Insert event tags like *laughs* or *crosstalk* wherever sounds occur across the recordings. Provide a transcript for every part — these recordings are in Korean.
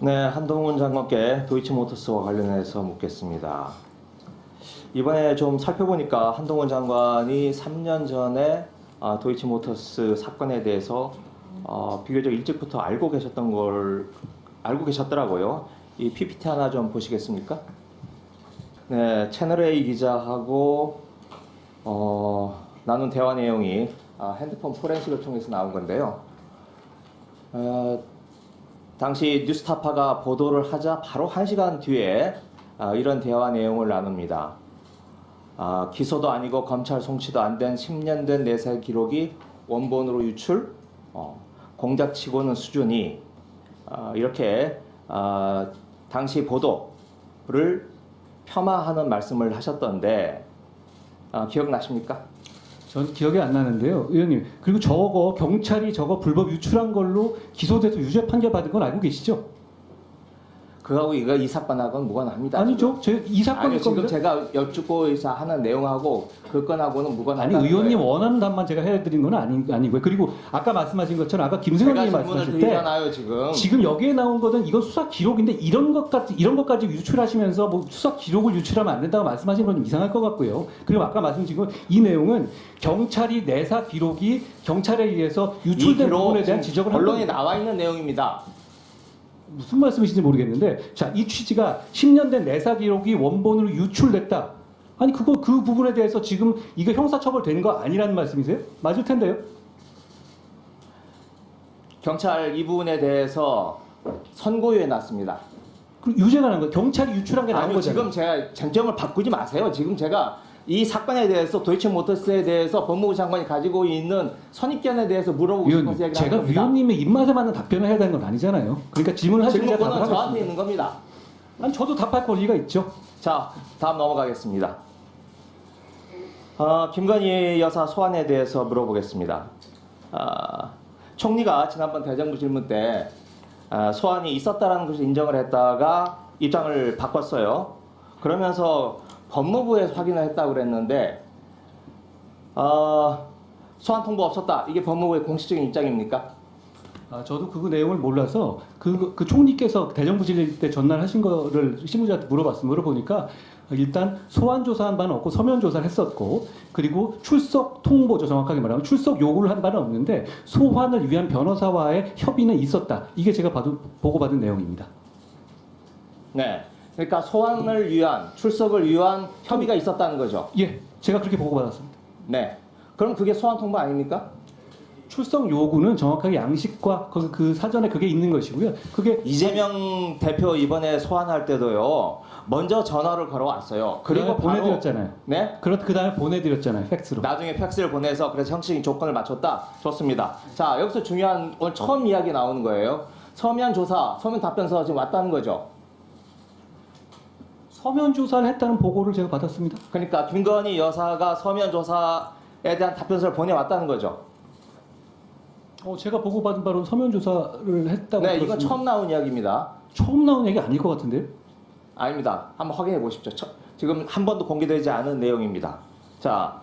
네, 한동훈 장관께 도이치모터스와 관련해서 묻겠습니다. 이번에 좀 살펴보니까 한동훈 장관이 3년 전에 아, 도이치모터스 사건에 대해서 어, 비교적 일찍부터 알고 계셨던 걸 알고 계셨더라고요. 이 PPT 하나 좀 보시겠습니까? 네, 채널 A 기자하고 어, 나눈 대화 내용이 아, 핸드폰 포렌식을 통해서 나온 건데요. 어, 당시 뉴스타파가 보도를 하자 바로 한 시간 뒤에 아, 이런 대화 내용을 나눕니다. 아, 기소도 아니고 검찰 송치도 안 된 10년 된 내세 기록이 원본으로 유출, 어, 공작치고는 수준이 아, 이렇게 아, 당시 보도를 폄하하는 말씀을 하셨던데 아, 기억나십니까? 전 기억이 안 나는데요, 의원님. 그리고 저거 경찰이 저거 불법 유출한 걸로 기소돼서 유죄 판결 받은 건 알고 계시죠? 그하고 이거 이 사건하고는 무관합니다. 아니죠. 제이 아니, 지금. 제가 여쭙고 있어 하는 내용하고 그 건하고는 무관하다. 아니 의원님 원하는 답만 제가 해드린 건 아니 아니고요. 그리고 아까 말씀하신 것처럼 아까 김승현님이 말씀하실 때 지금. 지금 여기에 나온 거는 이건 수사 기록인데 이런 것까지 이런 것까지 유출하시면서 뭐 수사 기록을 유출하면 안 된다고 말씀하신 건좀 이상할 것 같고요. 그리고 아까 말씀드린 건이 내용은 경찰이 내사 기록이 경찰에 의해서 이 유출된 부분에 대한 지적을 한 언론에. 나와 있는 내용입니다. 무슨 말씀이신지 모르겠는데 자 이 취지가 10년 된 내사 기록이 원본으로 유출됐다. 아니 그거 그 부분에 대해서 지금 이거 형사처벌 된 거 아니라는 말씀이세요? 맞을 텐데요. 경찰 이 부분에 대해서 선고유에 났습니다. 그 유죄가 난 거. 경찰이 유출한 게 나온 아니 지금 거잖아요. 제가 쟁점을 바꾸지 마세요. 지금 제가 이 사건에 대해서 도이치모터스에 대해서 법무부 장관이 가지고 있는 선입견에 대해서 물어보고 싶어서 위원님, 얘기를 제가 겁니다. 위원님의 입맛에 맞는 답변을 해야 되는 건 아니잖아요. 그러니까 질문을 질문권은 답을 저한테 하겠습니다. 있는 겁니다. 아니 저도 답할 권리가 있죠. 자, 다음 넘어가겠습니다. 어, 김건희 여사 소환에 대해서 물어보겠습니다. 아, 총리가 지난번 대정부 질문 때 아, 소환이 있었다라는 것을 인정을 했다가 입장을 바꿨어요. 그러면서 법무부에 확인을 했다고 그랬는데 어, 소환 통보 없었다. 이게 법무부의 공식적인 입장입니까? 아, 저도 그 내용을 몰라서 그, 그 총리께서 대정부 질의 때 전날 하신 거를 신문자한테 물어봤습니다. 물어보니까 일단 소환 조사한 바는 없고 서면 조사를 했었고 그리고 출석 통보죠 정확하게 말하면 출석 요구를 한 바는 없는데 소환을 위한 변호사와의 협의는 있었다. 이게 제가 봐도, 보고받은 내용입니다. 네. 그러니까 소환을 위한 출석을 위한 협의가 있었다는 거죠. 예, 제가 그렇게 보고받았습니다. 네. 그럼 그게 소환 통보 아닙니까? 출석 요구는 정확하게 양식과 그, 그 사전에 그게 있는 것이고요. 그게 이재명 대표 이번에 소환할 때도요. 먼저 전화를 걸어왔어요. 그리고 바로 보내드렸잖아요. 네. 그렇 그 다음에 보내드렸잖아요. 팩스로. 나중에 팩스를 보내서 그래서 형식적인 조건을 맞췄다. 좋습니다. 자 여기서 중요한 오늘 처음 이야기 나오는 거예요. 서면 조사, 서면 답변서 지금 왔다는 거죠. 서면 조사를 했다는 보고를 제가 받았습니다. 그러니까 김건희 여사가 서면 조사에 대한 답변서를 보내왔다는 거죠. 어, 제가 보고받은 바로 서면 조사를 했다고 네, 이건. 처음 나온 이야기입니다. 처음 나온 얘기 아닐 것 같은데요? 아닙니다. 한번 확인해 보십시오. 처- 지금 한 번도 공개되지 않은 내용입니다. 자,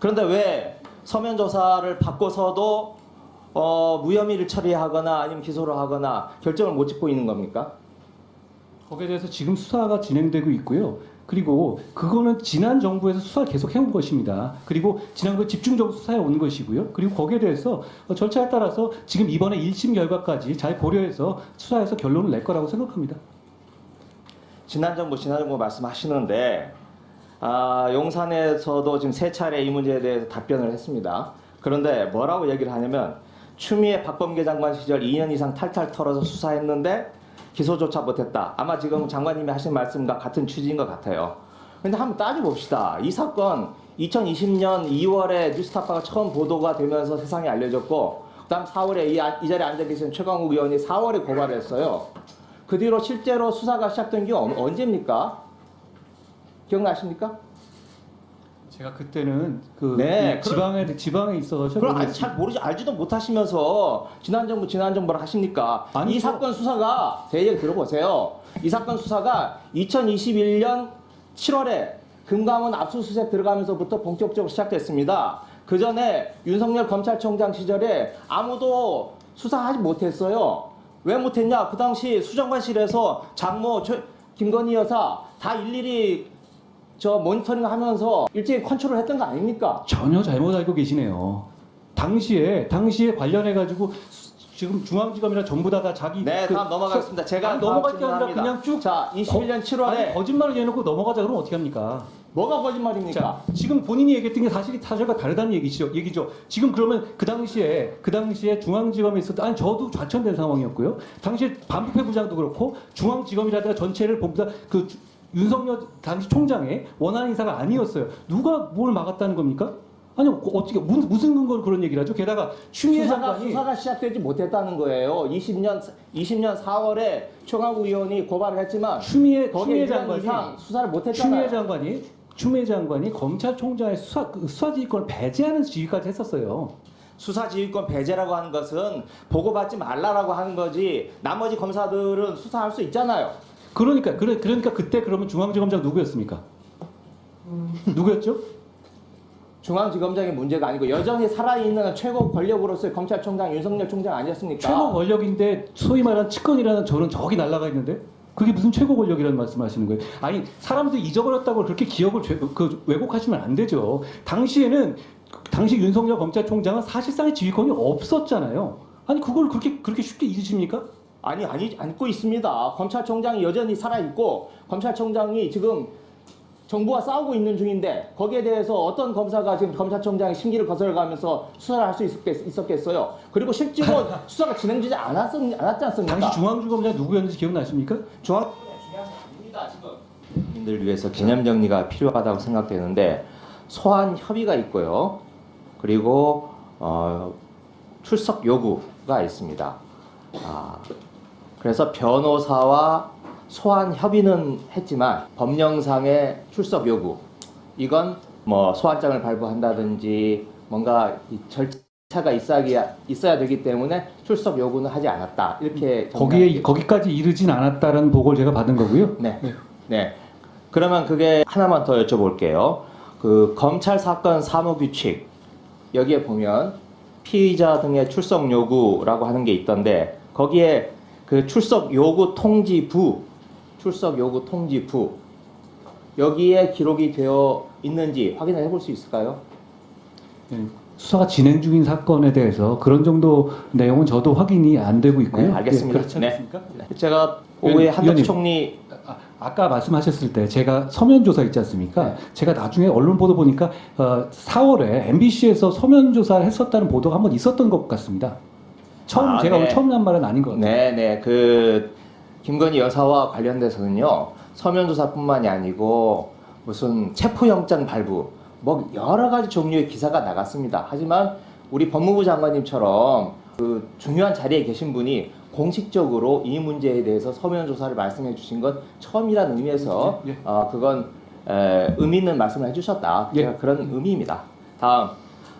그런데 왜 서면 조사를 받고서도 어, 무혐의를 처리하거나 아니면 기소를 하거나 결정을 못 짓고 있는 겁니까? 거기에 대해서 지금 수사가 진행되고 있고요. 그리고 그거는 지난 정부에서 수사를 계속 해온 것입니다. 그리고 지난 거 집중적으로 수사해 온 것이고요. 그리고 거기에 대해서 어, 절차에 따라서 지금 이번에 1심 결과까지 잘 고려해서 수사해서 결론을 낼 거라고 생각합니다. 지난 정부, 지난 정부 말씀하시는데 아, 용산에서도 지금 세 차례 이 문제에 대해서 답변을 했습니다. 그런데 뭐라고 얘기를 하냐면 추미애 박범계 장관 시절 2년 이상 탈탈 털어서 수사했는데 기소조차 못했다. 아마 지금 장관님이 하신 말씀과 같은 취지인 것 같아요. 근데 한번 따져봅시다. 이 사건 2020년 2월에 뉴스타파가 처음 보도가 되면서 세상에 알려졌고 그다음 4월에 이, 아- 이 자리에 앉아 계신 최강욱 의원이 4월에 고발을 했어요. 그 뒤로 실제로 수사가 시작된 게 언- 언제입니까? 기억나십니까? 제가 그때는 그 네, 이 지방에 지방에 있어서 그럼 아직 잘 모르지 알지도 못하시면서 지난 정부 지난 정부를 하십니까? 아니죠. 이 사건 수사가 제 얘기 들어보세요. 이 사건 수사가 2021년 7월에 금감원 압수수색 들어가면서부터 본격적으로 시작됐습니다. 그 전에 윤석열 검찰총장 시절에 아무도 수사하지 못했어요. 왜 못했냐? 그 당시 수정관실에서 장모 저, 김건희 여사 다 일일이 저 모니터링 하면서 일제히 컨트롤 했던 거 아닙니까? 전혀 잘못 알고 계시네요. 당시에 당시에 관련해 가지고 지금 중앙지검이나 전부 다, 다 자기 네, 그 다음 넘어가겠습니다. 제가 아니, 넘어갈 게 아니라. 그냥 쭉 자, 21년 7월에 아니, 거짓말을 해놓고 넘어가자 그러면 어떻게 합니까? 뭐가 거짓말입니까? 자, 지금 본인이 얘기했던 게 사실이 사실과 다르다는 얘기죠. 얘기죠. 지금 그러면 그 당시에 그 당시에 중앙지검에 있었던 아니 저도 좌천된 상황이었고요. 당시에 반부패 부장도 그렇고 중앙지검이라든가 전체를 본부 다그 윤석열 당시 총장의 원하는 인사가 아니었어요. 누가 뭘 막았다는 겁니까? 아니 어- 어떻게 무슨, 근거로 그런 얘기를 하죠? 게다가 추미애 수사가, 장관이 수사가 시작되지 못했다는 거예요. 20년 20년 4월에 최강욱 의원이 고발을 했지만 추미애 추미애 1년 장관이 수사를 추미애 못했잖아요. 장관이 추미애 장관이 검찰총장의 수사 그 수사 지휘권을 배제하는 지휘까지 했었어요. 수사지휘권 배제라고 하는 것은 보고받지 말라라고 하는 거지. 나머지 검사들은 수사할 수 있잖아요. 그러니까 그래, 그러니까 그때 그러면 중앙지검장 누구였습니까? 누구였죠? 중앙지검장의 문제가 아니고 여전히 살아있는 최고 권력으로서의 검찰총장 윤석열 총장 아니었습니까? 최고 권력인데 소위 말하는 측근이라는 저는 저기 날아가 있는데 그게 무슨 최고 권력이라는 말씀하시는 거예요? 아니 사람들이 잊어버렸다고 그렇게 기억을 죄- 그 왜곡하시면 안 되죠. 당시에는 당시 윤석열 검찰총장은 사실상의 지휘권이 없었잖아요. 아니 그걸 그렇게 그렇게 쉽게 잊으십니까? 아니 아니 안고 있습니다. 검찰총장이 여전히 살아 있고 검찰총장이 지금 정부와 싸우고 있는 중인데 거기에 대해서 어떤 검사가 지금 검찰총장의 심기를 거슬러가면서 수사를 할 수 있었겠, 어요 그리고 실제로 *laughs* 수사가 진행되지 않았, 않았지 않습니까? 당시 중앙지검장 누구였는지 기억나십니까? 중앙 게 아닙니다 지금. 국민들 위해서 개념 정리가 필요하다고 생각되는데 소환 협의가 있고요. 그리고 어, 출석 요구가 있습니다. 아, 그래서 변호사와 소환 협의는 했지만 법령상의 출석 요구 이건 뭐 소환장을 발부한다든지 뭔가 이 절차가 있어야 있어야 되기 때문에 출석 요구는 하지 않았다 이렇게 거기에 거기까지 이르진 않았다라는 보고를 제가 받은 거고요. 네. 네. 네. 그러면 그게 하나만 더 여쭤볼게요. 그 검찰 사건 사무 규칙 여기에 보면 피의자 등의 출석 요구라고 하는 게 있던데 거기에 그 출석 요구 통지부 출석 요구 통지부 여기에 기록이 되어 있는지 확인을 해볼 수 있을까요? 네, 수사가 진행 중인 사건에 대해서 그런 정도 내용은 저도 확인이 안 되고 있고요. 네, 알겠습니다. 예, 그렇지 네. 않습니까? 제가 위원- 오후에 위원님. 총리 아, 아까 말씀하셨을 때 제가 서면 조사 있지 않습니까? 네. 제가 나중에 언론 보도 보니까 어, 4월에 MBC에서 서면 조사를 했었다는 보도가 한번 있었던 것 같습니다. 처음 아, 제가 네. 오늘 처음 난 말은 아닌 것 같아요. 네, 네. 그 김건희 여사와 관련돼서는요. 서면 조사뿐만이 아니고 무슨 체포영장 발부 뭐 여러 가지 종류의 기사가 나갔습니다. 하지만 우리 법무부 장관님처럼 그 중요한 자리에 계신 분이 공식적으로 이 문제에 대해서 서면 조사를 말씀해 주신 건 처음이라는 의미에서 예, 예. 어 그건 에, 의미 있는 말씀을 해주셨다. 예. 그런 의미입니다. 다음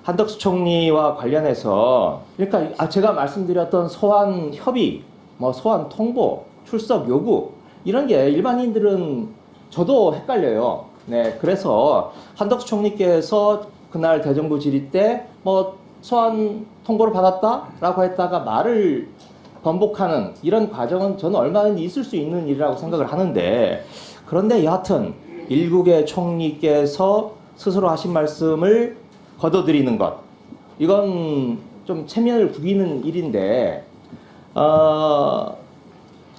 한덕수 총리와 관련해서 그러니까 아 제가 말씀드렸던 소환 협의, 뭐 소환 통보, 출석 요구 이런 게 일반인들은 저도 헷갈려요. 네, 그래서 한덕수 총리께서 그날 대정부 질의 때 뭐 소환 통보를 받았다라고 했다가 말을 번복하는 이런 과정은 저는 얼마든지 있을 수 있는 일이라고 생각을 하는데 그런데 여하튼 일국의 총리께서 스스로 하신 말씀을 거둬들이는 것 이건 좀 체면을 구기는 일인데 어,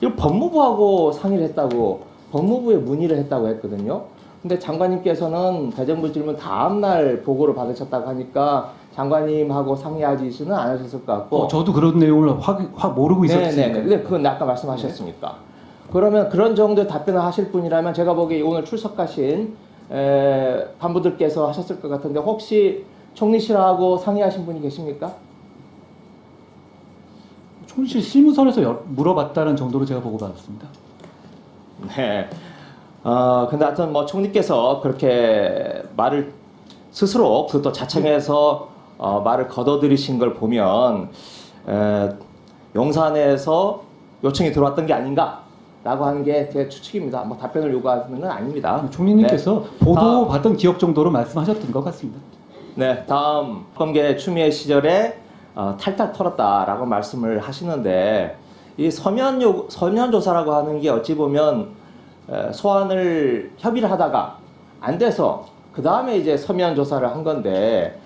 이거 법무부하고 상의를 했다고 법무부에 문의를 했다고 했거든요. 근데 장관님께서는 대정부 질문 다음 날 보고를 받으셨다고 하니까 장관님하고 상의하지는 않으셨을 것 같고 어, 저도 그런 내용을 확, 확 모르고 있었으니까. 네네네. 근데 그건 아까 말씀하셨으니까. 그러면 그런 정도의 답변을 하실 분이라면 제가 보기에 오늘 출석 하신 에, 간부들께서 하셨을 것 같은데 혹시 총리실하고 상의하신 분이 계십니까? 총리실 실무선에서 여- 물어봤다는 정도로 제가 보고받았습니다. 네. 어, 근데 하여튼 뭐 총리께서 그렇게 말을 스스로 그것도 자청해서 어, 말을 걷어들이신 걸 보면 에, 용산에서 요청이 들어왔던 게 아닌가 라고 하는 게 제 추측입니다. 뭐 답변을 요구하는 건 아닙니다. 총리님께서 보도 아. 받은 기억 정도로 말씀하셨던 것 같습니다. 네, 다음 검계 추미애 시절에 어, 탈탈 털었다라고 말씀을 하시는데 이 서면 요 서면 조사라고 하는 게 어찌 보면 에, 소환을 협의를 하다가 안 돼서 그 다음에 이제 서면 조사를 한 건데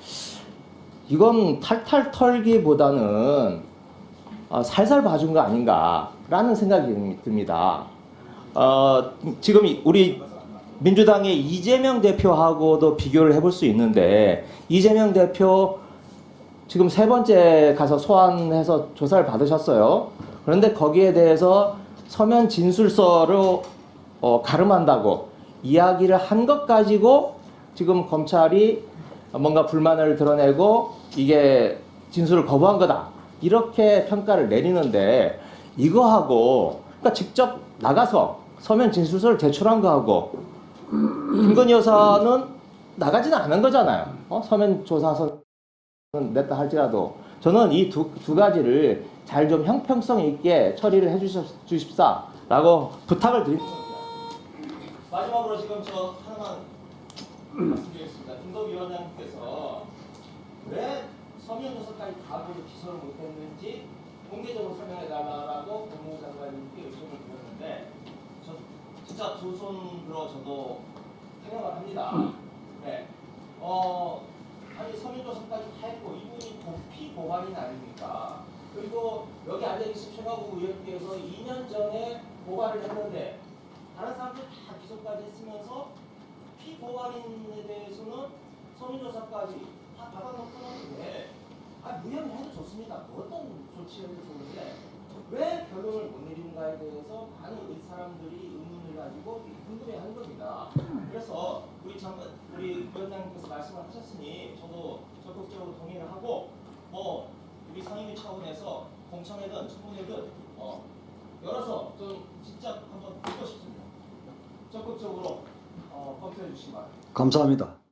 이건 탈탈 털기보다는 어, 살살 봐준 거 아닌가라는 생각이 듭니다. 어, 지금 이- 우리 민주당의 이재명 대표하고도 비교를 해볼 수 있는데 이재명 대표 지금 세 번째 가서 소환해서 조사를 받으셨어요. 그런데 거기에 대해서 서면 진술서로 어, 가름한다고 이야기를 한 것 가지고 지금 검찰이 뭔가 불만을 드러내고 이게 진술을 거부한 거다. 이렇게 평가를 내리는데 이거하고 그러니까 직접 나가서 서면 진술서를 제출한 거하고 김건희 여사는 나가지는 않은 거잖아요. 어? 서면 조사서 냈다 할지라도 저는 이 두 두 가지를 잘 좀 형평성 있게 처리를 해 주십사라고 부탁을 드립니다. 마지막으로 지금 저 하나만 말씀드리겠습니다. 김덕 위원장님께서 왜 서면 조사까지 다 모두 기소를 못했는지 공개적으로 설명해 달라고 법무부 장관님께 요청을 드렸는데 저 진짜 두 손 들어 저도 생각을 합니다. 네. 어, 아니 서민조사까지 다 했고 이분이 도피 보관인 아닙니까? 그리고 여기 앉아 계신 최가구 의원께서 2년 전에 고발을 했는데 다른 사람들 다 기소까지 했으면서 피고발인에 대해서는 서민조사까지 다 받아놓고는 왜? 아 무혐의 해도 좋습니다. 뭐 어떤 조치해도 좋은데 왜 결론을 못 내리는가에 대해서 많은 이 사람들이 의문을 가지고 궁금해하는 겁니다. 그래서 우리 장관, 우리 위원장님께서 말씀을 하셨으니 저도 적극적으로 동의를 하고 뭐 우리 상임위 차원에서 공청회든 청문회든 어, 열어서 좀 진짜 한번 듣고 싶습니다. 적극적으로 어, 검토해 주시기 바랍니다. 감사합니다.